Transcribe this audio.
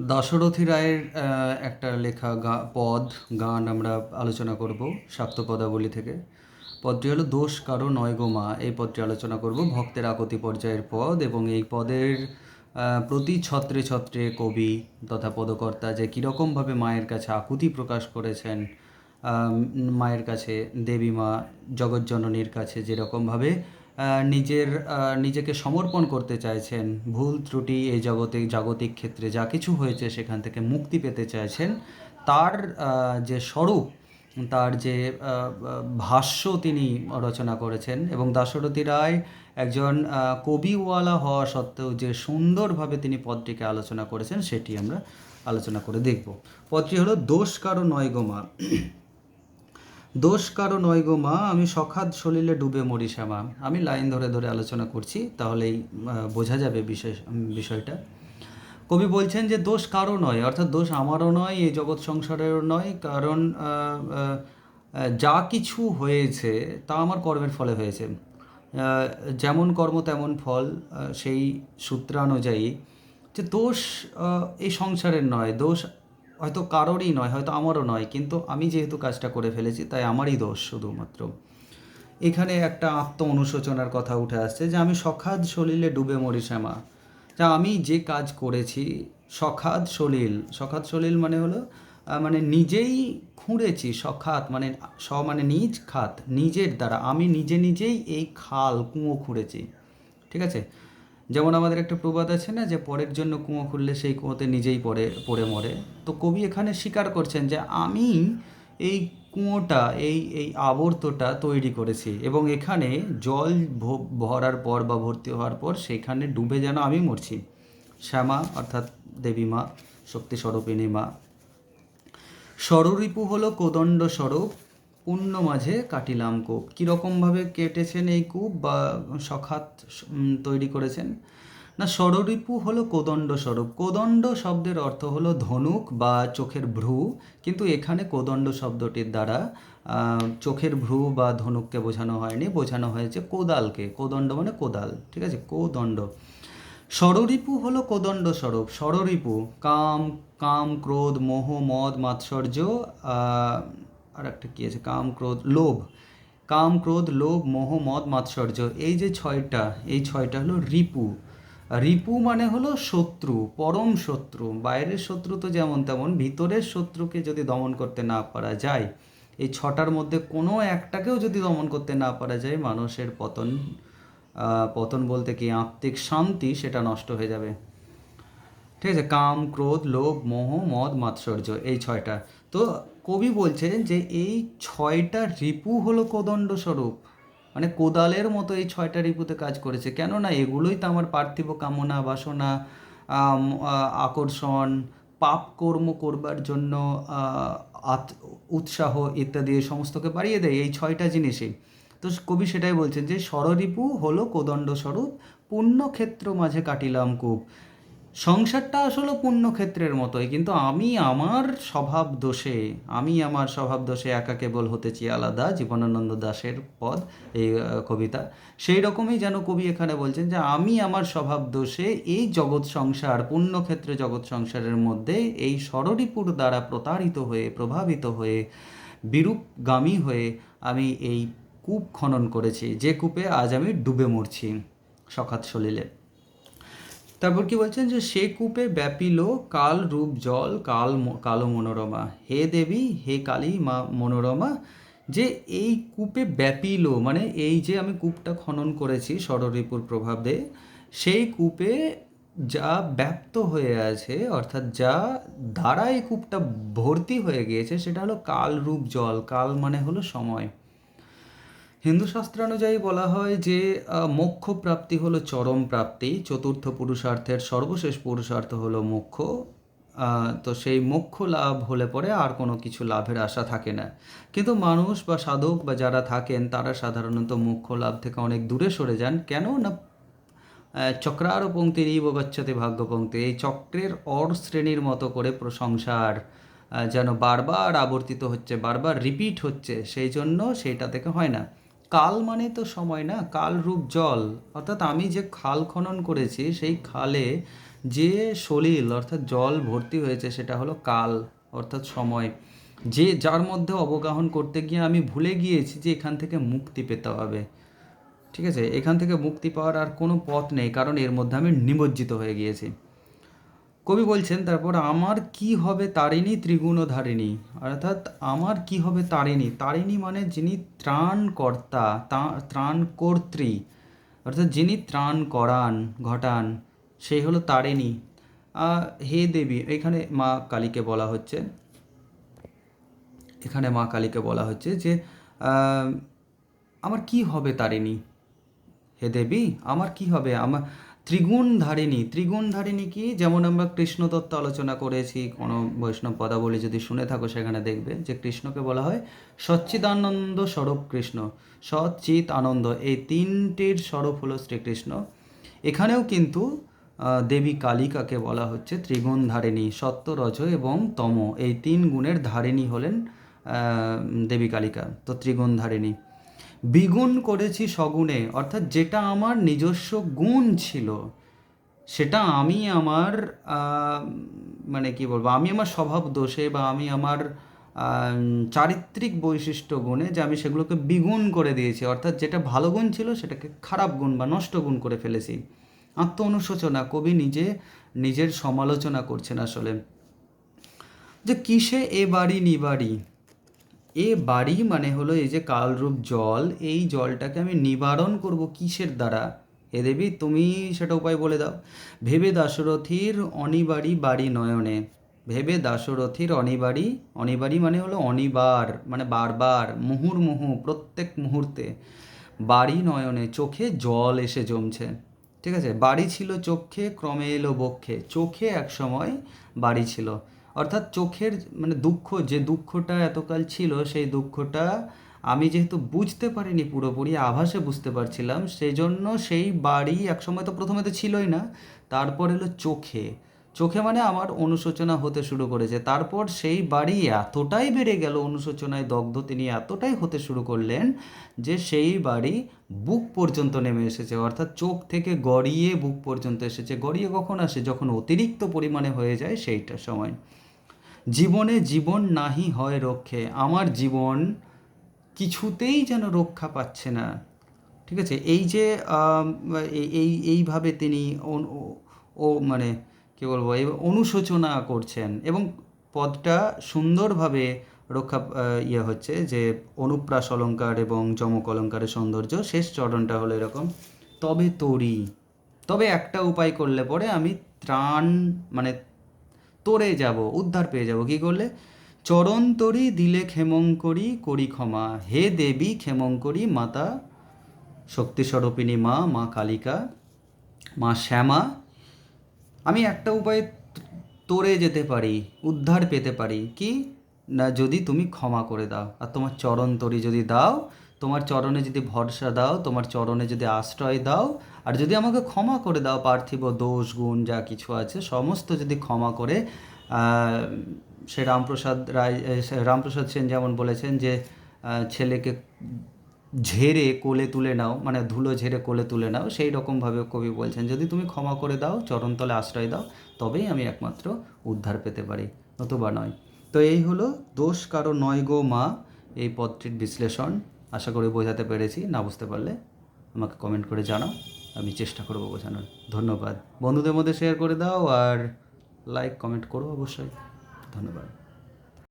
দাশরথী রায়ের একটা লেখা গা, পদ, গান আমরা আলোচনা করব শাক্ত পদাবলী থেকে। পদটি হলো দোষ কারও নয় গো মা। এই পদটি আলোচনা করব ভক্তের আকতি পর্যায়ের পদ এবং এই পদের প্রতি ছত্রে ছত্রে কবি তথা পদকর্তা যে কীরকমভাবে মায়ের কাছে আকুতি প্রকাশ করেছেন মায়ের কাছে, দেবী মা, জগজ্জননীর কাছে যেরকমভাবে নিজের নিজেকে সমর্পণ করতে চাইছেন। ভুল ত্রুটি, এই জগতে জাগতিক ক্ষেত্রে যা কিছু হয়েছে সেখান থেকে মুক্তি পেতে চাইছেন। তার যে স্বরূপ, তার যে ভাষ্য তিনি রচনা করেছেন এবং দাশরথী রায় একজন কবিওয়ালা হওয়া সত্ত্বেও যে সুন্দরভাবে তিনি পদটিকে আলোচনা করেছেন, সেটি আমরা আলোচনা করে দেখব। পদটি হলো দোষ কারও নয় গো মা। দোষ কারও নয় গো মা, আমি সখাদ সলিলে ডুবে মরি শ্যামা আমি লাইন ধরে ধরে আলোচনা করছি, তাহলেই বোঝা যাবে বিষয় বিষয়টা। কবি বলছেন যে দোষ কারও নয়, অর্থাৎ দোষ আমারও নয়, এই জগৎ সংসারেরও নয়, কারণ যা কিছু হয়েছে, তা আমার কর্মের ফলে হয়েছে। যেমন কর্ম তেমন ফল সেই সূত্রানুযায়ী যে দোষ এই সংসারের নয়, দোষ হয়তো কারোরই নয়, হয়তো আমারও নয়, কিন্তু আমি যেহেতু কাজটা করে ফেলেছি, তাই আমারই দোষ শুধুমাত্র। এখানে একটা আত্ম অনুশোচনার কথা উঠে আসছে যে আমি সখাদ সলিলে ডুবে মরি শ্যামা। যা আমি যে কাজ করেছি, সখাদ সলিল সখাদ সলিল মানে হলো মানে নিজেই খুঁড়েছি সখাত মানে স মানে নিজ খাত, নিজের দ্বারা, আমি নিজে নিজেই এই খাল কুঁয়ো খুঁড়েছি। ঠিক আছে? যেমন আমাদের একটা প্রবাদ আছে না যে, পরের জন্য কুঁয়ো খুললে সেই কুঁয়োতে নিজেই পড়ে পড়ে মরে। তো কবি এখানে স্বীকার করছেন যে, আমি এই কুঁয়োটা, এই এই আবর্তটা তৈরি করেছি এবং এখানে জল ভরার পর বা ভর্তি হওয়ার পর সেখানে ডুবে যেন আমি মরছি। শ্যামা, অর্থাৎ দেবী মা, শক্তি স্বরূপিণী মা। স্বরূপু হলো কোদণ্ড স্বরূপ পুণ্য মাঝে কাটিলাম কূপ। কীরকমভাবে কেটেছেন এই কূপ বা সখাত তৈরি করেছেন? না স্বরূপু হলো কোদণ্ড স্বরূপ। কোদণ্ড শব্দের অর্থ হলো ধনুক বা চোখের ভ্রু, কিন্তু এখানে কোদণ্ড শব্দটির দ্বারা চোখের ভ্রু বা ধনুককে বোঝানো হয়নি। বোঝানো হয়েছে কোদালকে। কোদণ্ড মানে কোদাল, ঠিক আছে? কোদণ্ড। ষড়রিপু হলো কোদণ্ড স্বরূপ। ষড়রিপু কাম কাম, ক্রোধ, মোহ, মদ, মাৎসর্য আর একটা কী আছে? কাম, ক্রোধ, লোভ। কাম, ক্রোধ, লোভ, মোহ, মদ, মাৎসর্য। এই যে ছয়টা, এই ছয়টা হলো রিপু। রিপু মানে হলো শত্রু, পরম শত্রু। বাইরের শত্রু তো যেমন তেমন, ভিতরের শত্রুকে যদি দমন করতে না পারা যায়, এই ছটার মধ্যে কোনো একটাকেও যদি দমন করতে না পারা যায়, মানুষের পতন পতন বলতে কি, আত্মিক শান্তি সেটা নষ্ট হয়ে যাবে। ঠিক আছে? কাম, ক্রোধ, লোভ, মোহ, মদ, মাৎসর্য, এই ছয়টা। তো কবি বলছেন যে এই ছয়টা রিপু হলো কোদণ্ড স্বরূপ। মানে কোদালের মতো এই ছয়টা রিপুতে কাজ করেছে। কেননা এগুলোই তো আমার পার্থিব কামনা, বাসনা আকর্ষণ, পাপ কর্ম করবার জন্য উৎসাহ ইত্যাদি এই সমস্তকে বাড়িয়ে দেয় এই ছয়টা জিনিসই। তো কবি সেটাই বলছেন যে স্বররিপু হলো কোদণ্ড স্বরূপ, পুণ্যক্ষেত্র মাঝে কাটিলাম কূপ। সংসারটা আসলে পুণ্যক্ষেত্রের মতোই, কিন্তু আমি আমার স্বভাব দোষে, আমি আমার স্বভাব দোষে একা কেবল হতেছি আলাদা, জীবনানন্দ দাশের পদ, এই কবিতা। সেই রকমই যেন কবি এখানে বলছেন যে, আমি আমার স্বভাব দোষে এই জগৎ সংসার, পুণ্যক্ষেত্রে জগৎ সংসারের মধ্যে এই ষড়রিপুর দ্বারা প্রতারিত হয়ে, প্রভাবিত হয়ে, বিরূপগামী হয়ে আমি এই কূপ খনন করেছি। যে কূপে আজ আমি ডুবে মরছি, সখাত সলিলে। তারপর কি বলছেন যে, সে কূপে ব্যাপিল কাল রূপ জল, কাল কালো মনোরমা। হে দেবী, হে কালী মা, মনোরমা। যে এই কূপে ব্যাপিল মানে এই যে আমি কূপটা খনন করেছি ষড়রিপুর প্রভাব দিয়ে সেই কূপে যা ব্যাপ্ত হয়ে আছে, অর্থাৎ যা দ্বারা এই কূপটা ভর্তি হয়ে গিয়েছে, সেটা হলো কাল রূপ জল, কাল মানে হলো সময়। হিন্দু শাস্ত্রানুযায়ী বলা হয় যে মোক্ষ প্রাপ্তি হলো চরম প্রাপ্তি চতুর্থ পুরুষার্থের সর্বশেষ পুরুষার্থ হলো মোক্ষ তো সেই মোক্ষ লাভ হলে পরে আর কোনো কিছু লাভের আশা থাকে না। কিন্তু মানুষ বা সাধক বা যারা থাকেন তারা সাধারণত মোক্ষ লাভ থেকে অনেক দূরে সরে যান। কেন না চক্রার পঙ্ক্তির ইব গচ্ছতে ভাগ্য পঙ্ক্তি এই চক্রের অর শ্রেণির মতো করে প্র- সংসার আহ, যেন বারবার আবর্তিত হচ্ছে বারবার রিপিট হচ্ছে সেই জন্য সেইটা থেকে হয় না। কাল মানে তো সময় না, কাল রূপ জল। অর্থাৎ আমি যে খাল খনন করেছি, সেই খালে যে সলিল অর্থাৎ জল ভর্তি হয়েছে, সেটা হলো কাল অর্থাৎ সময়। যে যার মধ্যে অবগাহন করতে গিয়ে আমি ভুলে গিয়েছি যে এখান থেকে মুক্তি পেতে হবে। ঠিক আছে? এখান থেকে মুক্তি পাওয়ার আর কোনো পথ নেই, কারণ এর মধ্যে আমি নিমজ্জিত হয়ে গিয়েছি। কবি বলছেন, তারপর আমার কি হবে তারিণী ত্রিগুণধারিণী? অর্থাৎ আমার কি হবে তারিণী? তারিণী মানে যিনি ত্রাণকর্তা, তা- ত্রাণকর্ত্রী। অর্থাৎ যিনি ত্রাণ করান, ঘটান, সেই হলো তারিণী। হে দেবী, এখানে মা কালীকে বলা হচ্ছে। এখানে মা কালীকে বলা হচ্ছে যে আমার কি হবে তারিণী? হে দেবী, আমার কি হবে? আমার ত্রিগুণ ধারিণী ত্রিগুণ ধারিণী কি? যেমন আমরা কৃষ্ণ তত্ত্ব আলোচনা করেছি, কোনো বৈষ্ণব পদাবলী যদি শুনে থাকো সেখানে দেখবে যে কৃষ্ণকে বলা হয় সচ্চিদানন্দ স্বরূপ কৃষ্ণ সচ্চিত আনন্দ এই তিনটির স্বরূপ হলো শ্রীকৃষ্ণ। এখানেও কিন্তু দেবী কালিকাকে বলা হচ্ছে ত্রিগুণ ধারিণী সত্য রজ এবং তম। এই তিন গুণের ধারিণী হলেন দেবী কালিকা। তো ত্রিগুণ ধারিণী দ্বিগুণ করেছি সগুণে, অর্থাৎ যেটা আমার নিজস্ব গুণ ছিল, সেটা আমি আমার মানে কি বলব, আমি আমার স্বভাব দোষে বা আমি আমার চারিত্রিক বৈশিষ্ট্য গুণে যে আমি সেগুলোকে দ্বিগুণ করে দিয়েছি, অর্থাৎ যেটা ভালো গুণ ছিল সেটাকে খারাপ গুণ বা নষ্ট গুণ করে ফেলেছি। আত্ম অনুশোচনা কবি নিজে নিজের সমালোচনা করছেন আসলে। যে কিসে এ বাড়ি নিবাড়ি এ বাড়ি মানে হলো এই যে কালরূপ জল, এই জলটাকে আমি নিবারণ করব কিসের দ্বারা? হে দেবী, তুমি সেটা উপায় বলে দাও। ভেবে দাশরথীর অনিবাড়ি বাড়ি নয়নে। ভেবে দাশরথীর অনিবাড়ি অনিবাড়ি মানে হলো অনিবার মানে বারবার, মুহুর্মুহু, প্রত্যেক মুহূর্তে। বাড়ি নয়নে চোখে জল এসে জমছে। ঠিক আছে? বাড়ি ছিল চোখে, ক্রমে এলো বক্ষে। চোখে এক সময় বাড়ি ছিল। অর্থাৎ চোখের মানে দুঃখ, যে দুঃখটা এতকাল ছিল, সেই দুঃখটা আমি যেহেতু বুঝতে পারিনি পুরোপুরি, আভাসে বুঝতে পারছিলাম সেই জন্য সেই বাড়ি একসময় তো প্রথমে তো ছিলই না, তারপর এলো চোখে। চোখে মানে আমার অনুশোচনা হতে শুরু করেছে। তারপর সেই বাড়ি এতটাই বেড়ে গেল অনুশোচনায়, দগ্ধ তিনি এতটাই হতে শুরু করলেন যে সেই বাড়ি বুক পর্যন্ত নেমে এসেছে। অর্থাৎ চোখ থেকে গড়িয়ে বুক পর্যন্ত এসেছে। গড়িয়ে কখন আসে? যখন অতিরিক্ত পরিমাণে হয়ে যায় সেইটা সময়। জীবনে জীবন নাহি হয় রক্ষে, আমার জীবন কিছুতেই যেন রক্ষা পাচ্ছে না। ঠিক আছে? এই যে এই, এই- এইভাবে তিনি ও- মানে কী বলব, এই অনুশোচনা করছেন এবং পদটা সুন্দরভাবে রক্ষা ইয়ে হচ্ছে যে অনুপ্রাস অলঙ্কার এবং যমক অলঙ্কারের সৌন্দর্য শেষ চরণটা হলো এরকম, তবে তরি। তবে একটা উপায় করলে পরে আমি ত্রাণ মানে তরে যাব, উদ্ধার পেয়ে যাব। কি করলে? চরণ তরি দিলে ক্ষেমঙ্করী করি ক্ষমা। হে দেবী ক্ষেমঙ্করী মাতা শক্তিস্বরূপিণী মা মা কালিকা, মা শ্যামা। আমি একটা উপায়ে তরে যেতে পারি, উদ্ধার পেতে পারি। কি? না, যদি তুমি ক্ষমা করে দাও। আর তোমার চরণ তরি যদি দাও তোমার চরণে যদি ভরসা দাও, তোমার চরণে যদি আশ্রয় দাও, আর যদি আমাকে ক্ষমা করে দাও পার্থিব দোষ, গুণ যা কিছু আছে, সমস্ত যদি ক্ষমা করে সে রামপ্রসাদ রায় রামপ্রসাদ সেন যেমন বলেছেন যে ছেলেকে ঝেড়ে কোলে তুলে নাও মানে ধুলো ঝেড়ে কোলে তুলে নাও, সেই রকমভাবে কবি বলছেন, যদি তুমি ক্ষমা করে দাও, চরণতলে আশ্রয় দাও, তবেই আমি একমাত্র উদ্ধার পেতে পারি, নতুবা নয়। তো এই হলো দোষ কারও নয় গো মা, এই পদটির বিশ্লেষণ। আশা করি বোঝাতে পেরেছি। না বুঝতে পারলে আমাকে কমেন্ট করে জানাও। আমি চেষ্টা করব বোঝানোর। ধন্যবাদ। বন্ধুদের মধ্যে শেয়ার করে দাও আর লাইক কমেন্ট করো অবশ্যই। ধন্যবাদ।